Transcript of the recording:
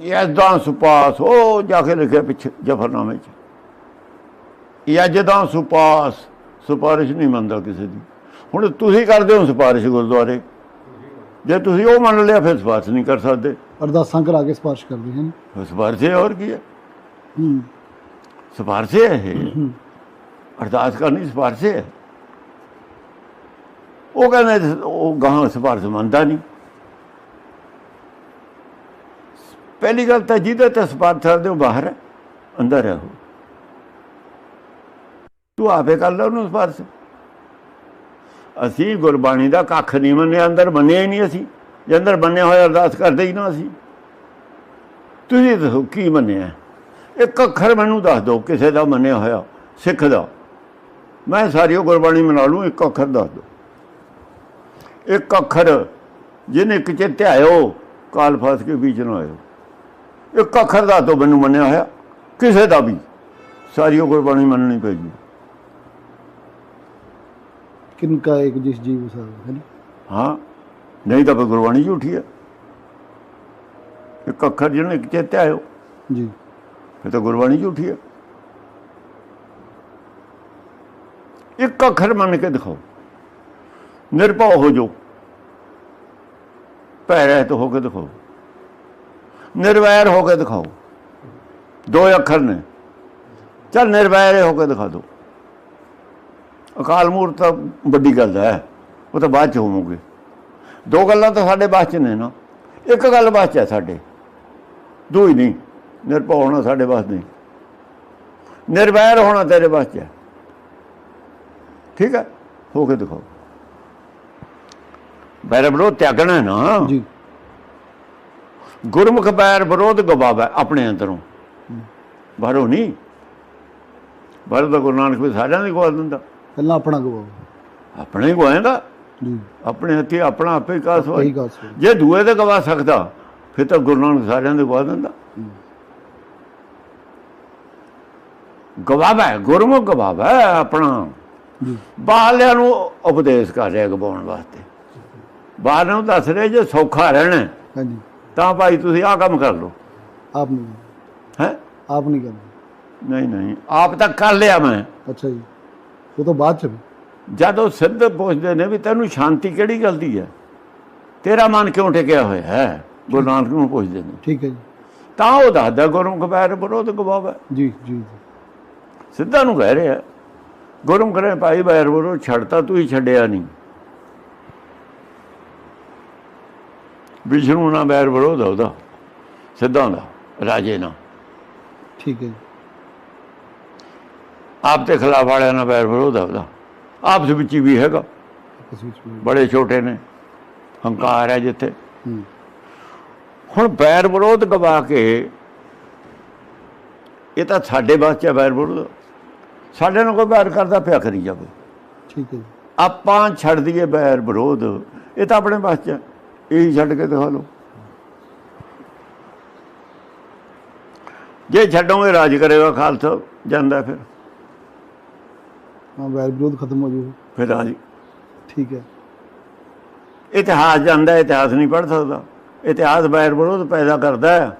ਯਜ਼ਦਾਂ ਸੁਪਾਸ ਉਹ ਜਾ ਕੇ ਲਿਖਿਆ ਪਿੱਛੇ ਜਫਰਨਾਮੇ ਚ। ਯਜ਼ਦਾਂ ਸੁਪਾਸ ਸਿਫਾਰਿਸ਼ ਨਹੀਂ ਮੰਨਦਾ ਕਿਸੇ ਦੀ। ਹੁਣ ਤੁਸੀਂ ਕਰਦੇ ਹੋ ਸਿਫਾਰਿਸ਼ ਗੁਰਦੁਆਰੇ? ਜੇ ਤੁਸੀਂ ਉਹ ਮੰਨ ਲਿਆ ਫਿਰ ਸਿਫਾਰਿਸ਼ ਨਹੀਂ ਕਰ ਸਕਦੇ। ਅਰਦਾਸਾਂ ਕਰਾ ਕੇ ਸਪਾਰਸ਼ ਕਰਦੇ ਹਨ ਫਿਰ ਸਿਫਾਰਿਸ਼ ਹੈ ਹੋਰ ਕੀ ਹੈ? ਹੂੰ। ਸਿਫਾਰਿਸ਼ ਹੈ। ਅਰਦਾਸ ਕਰਨੀ ਸਿਫਾਰਿਸ਼ ਹੈ। ਉਹ ਕਹਿੰਦੇ ਉਹ ਗਾਹਾਂ ਸਿਫਾਰਿਸ਼ ਮੰਨਦਾ ਨਹੀਂ। ਪਹਿਲੀ ਗੱਲ ਤਾਂ ਜਿਹਦੇ ਤੇ ਸਿਫਾਰਿਸ਼ ਕਰਦੇ ਹੋ, ਬਾਹਰ ਅੰਦਰ ਹੈ ਉਹ ਤੂੰ ਆਪੇ ਕਰ ਲੈ ਉਹਨੂੰ ਸਿਫਾਰਿਸ਼ ਅਸੀਂ ਗੁਰਬਾਣੀ ਦਾ ਕੱਖ ਨਹੀਂ ਮੰਨਿਆ, ਅੰਦਰ ਮੰਨਿਆ ਹੀ ਨਹੀਂ ਅਸੀਂ। ਜੇ ਅੰਦਰ ਮੰਨਿਆ ਹੋਇਆ, ਅਰਦਾਸ ਕਰਦੇ ਹੀ ਨਾ ਅਸੀਂ। ਤੁਸੀਂ ਦੱਸੋ, ਕੀ ਮੰਨਿਆ? ਇੱਕ ਅੱਖਰ ਮੈਨੂੰ ਦੱਸ ਦਿਓ, ਕਿਸੇ ਦਾ ਮੰਨਿਆ ਹੋਇਆ, ਸਿੱਖ ਦਾ। ਮੈਂ ਸਾਰੀ ਉਹ ਗੁਰਬਾਣੀ ਮਨਾ ਲੂੰ, ਇੱਕ ਅੱਖਰ ਦੱਸ ਦਿਓ। ਇੱਕ ਅੱਖਰ, ਜਿਹਨੇ ਕਿਤੇ ਧਿਆਇਓ, ਕਾਲ ਫਸ ਕੇ ਵਿੱਚ ਨਾ ਆਇਓ ਇੱਕ ਅੱਖਰ ਦਾ ਤੋਂ ਮੈਨੂੰ ਮੰਨਿਆ ਹੋਇਆ ਕਿਸੇ ਦਾ ਵੀ। ਸਾਰੀ ਉਹ ਗੁਰਬਾਣੀ ਮੰਨਣੀ ਪੈਗੀ ਕਿਨਕਾ ਇੱਕ ਜਿਸ ਜੀਵ ਸਾ ਹੈ ਨਾ? ਹਾਂ ਨਹੀਂ ਤਾਂ ਗੁਰਬਾਣੀ ਝੂਠੀ ਹੈ। ਇੱਕ ਅੱਖਰ ਜਿਹਨੇ ਕਿਤੇ ਧਿਆਇਓ ਜੀ। ਫਿਰ ਤਾਂ ਗੁਰਬਾਣੀ ਝੂਠੀ ਹੈ। ਇੱਕ ਅੱਖਰ ਮੰਨ ਕੇ ਦਿਖਾਓ। ਨਿਰਭਉ ਹੋ ਜੋ ਭੈ ਰਹਿਤ ਹੋ ਕੇ ਦਿਖਾਓ। ਨਿਰਵੈਰ ਹੋ ਕੇ ਦਿਖਾਓ। ਦੋ ਅੱਖਰ ਨੇ। ਚੱਲ ਨਿਰਵੈਰ ਹੋ ਕੇ ਦਿਖਾ ਦਿਓ ਅਕਾਲ ਮੂਰਤ ਤਾਂ ਵੱਡੀ ਗੱਲ ਹੈ। ਉਹ ਤਾਂ ਬਾਅਦ ਚ ਹੋਵੋਗੇ। ਦੋ ਗੱਲਾਂ ਤਾਂ ਸਾਡੇ ਬਾਅਦ ਚ ਨੇ ਨਾ। ਇੱਕ ਗੱਲ ਬਾਅਦ ਚ ਹੈ ਸਾਡੇ। ਦੋ ਹੀ ਨਹੀਂ। ਨਿਰਭਉ ਹੋਣਾ ਸਾਡੇ ਵਾਸ ਨਹੀਂ। ਨਿਰਵੈਰ ਹੋਣਾ ਤੇਰੇ ਵਾਸ ਚ ਹੈ। ਠੀਕ ਹੈ? ਹੋ ਕੇ ਦਿਖਾਓ। ਬੈਰ ਵਿਰੋਧ ਤਿਆਗਣਾ ਨਾ। ਜੀ। ਗੁਰਮੁਖ ਬੈਰ ਵਿਰੋਧ ਗਵਾਵਾ ਆਪਣੇ ਅੰਦਰੋਂ। ਬਾਹਰੋਂ ਨਹੀਂ। ਬਾਹਰੋਂ ਤਾਂ ਗੁਰੂ ਨਾਨਕ ਵੀ ਸਾਰਿਆਂ ਦੀ ਗਵਾ ਦਿੰਦਾ। ਪਹਿਲਾਂ ਆਪਣਾ ਗਵਾਓ। ਆਪਣੇ ਗਵਾਏਗਾ। ਆਪਣੇ ਹੱਥੀ ਆਪਣਾ ਆਪੇ ਕਾਸ ਹੋਈ ਜੇ ਦੂਏ ਦੇ ਗਵਾ ਸਕਦਾ ਫਿਰ ਤਾਂ ਗੁਰੂ ਨਾਨਕ ਸਾਰਿਆਂ ਦੇ ਗਵਾ ਦਿੰਦਾ। ਗਵਾਵਾ ਗੁਰਮੁਖ ਗਵਾਵਾ ਆਪਣਾ। ਬਾਹਲਿਆਂ ਨੂੰ ਉਪਦੇਸ਼ ਕਰ ਰਿਹਾ ਗਵਾਉਣ ਵਾਸਤੇ। ਬਾਹਰ ਨੂੰ ਦੱਸ ਰਿਹਾ ਜੇ ਸੌਖਾ ਰਹਿਣਾ। ਹਾਂਜੀ। ਤਾਂ ਭਾਈ ਤੁਸੀਂ ਆਹ ਕੰਮ ਕਰ ਲਓ। ਆਪ ਨਹੀਂ ਹੈ? ਆਪ ਨਹੀਂ ਕਰਨਾ। ਨਹੀਂ ਨਹੀਂ। ਆਪ ਤਾਂ ਕਰ ਲਿਆ ਮੈਂ। ਅੱਛਾ ਜੀ। ਉਹ ਤੋਂ ਬਾਅਦ ਚ। ਜਦ ਸਿੱਧ ਪੁੱਛਦੇ ਨੇ ਵੀ ਤੈਨੂੰ ਸ਼ਾਂਤੀ ਕਿਹੜੀ ਗੱਲ ਦੀ ਹੈ? ਤੇਰਾ ਮਨ ਕਿਉਂ ਟਿਕਿਆ ਹੋਇਆ ਹੈ? ਗੁਰੂ ਨਾਨਕ ਨੂੰ ਪੁੱਛਦੇ ਨੇ। ਠੀਕ ਹੈ ਜੀ। ਤਾਂ ਉਹ ਦੱਸਦਾ ਗੁਰਮੁਖ ਬੈਰ ਵਿਰੋਧ ਗਵਾਵਾ। ਜੀ ਜੀ ਜੀ। ਸਿੱਧਾ ਨੂੰ ਕਹਿ ਰਿਹਾ ਗੁਰਮ ਕਰੇ ਭਾਈ ਬੈਰ ਵਿਰੋਧ ਛੱਡਤਾ ਤੂੰ ਹੀ ਛੱਡਿਆ ਨਹੀਂ। ਵਿਸ਼ਨੂੰ ਨਾਲ ਬੈਰ ਵਿਰੋਧ ਉਹਦਾ। ਸਿੱਧਾਂ ਦਾ ਰਾਜੇ ਨਾਲ। ਠੀਕ ਹੈ ਆਪ ਦੇ ਖਿਲਾਫ ਵਾਲਿਆਂ ਨਾਲ ਬੈਰ ਵਿਰੋਧ ਉਹਦਾ। ਆਪਸ ਵਿੱਚ ਵੀ ਹੈਗਾ। ਬੜੇ ਛੋਟੇ ਨੇ। ਹੰਕਾਰ ਹੈ ਜਿੱਥੇ। ਹੁਣ ਬੈਰ ਵਿਰੋਧ ਗਵਾ ਕੇ ਇਹ ਤਾਂ ਸਾਡੇ ਵਾਸਤੇ ਬੈਰ ਵਿਰੋਧ। ਸਾਡੇ ਨਾਲ ਕੋਈ ਬੈਰ ਕਰਦਾ ਪਿਆ ਕਰੀ ਜਾਵੇ। ਠੀਕ ਹੈ ਆਪਾਂ ਛੱਡ ਦਈਏ ਬੈਰ ਵਿਰੋਧ। ਇਹ ਤਾਂ ਆਪਣੇ ਵਾਸਤੇ ਹੈ ਇਹੀ ਛੱਡ ਕੇ ਦਿਖਾ ਲਓ। ਜੇ ਛੱਡੋਗੇ ਰਾਜ ਕਰੇਗਾ ਖਾਲਸਾ ਜਾਂਦਾ ਫਿਰ। ਹਾਂ ਵੈਰ ਵਿਰੋਧ ਖਤਮ ਹੋ ਜੂ ਫਿਰ ਰਾਜ। ਠੀਕ ਹੈ। ਇਤਿਹਾਸ ਜਾਂਦਾ ਇਤਿਹਾਸ ਨਹੀਂ ਪੜ੍ਹ ਸਕਦਾ। ਇਤਿਹਾਸ ਬੈਰ ਵਿਰੋਧ ਪੈਦਾ ਕਰਦਾ ਹੈ।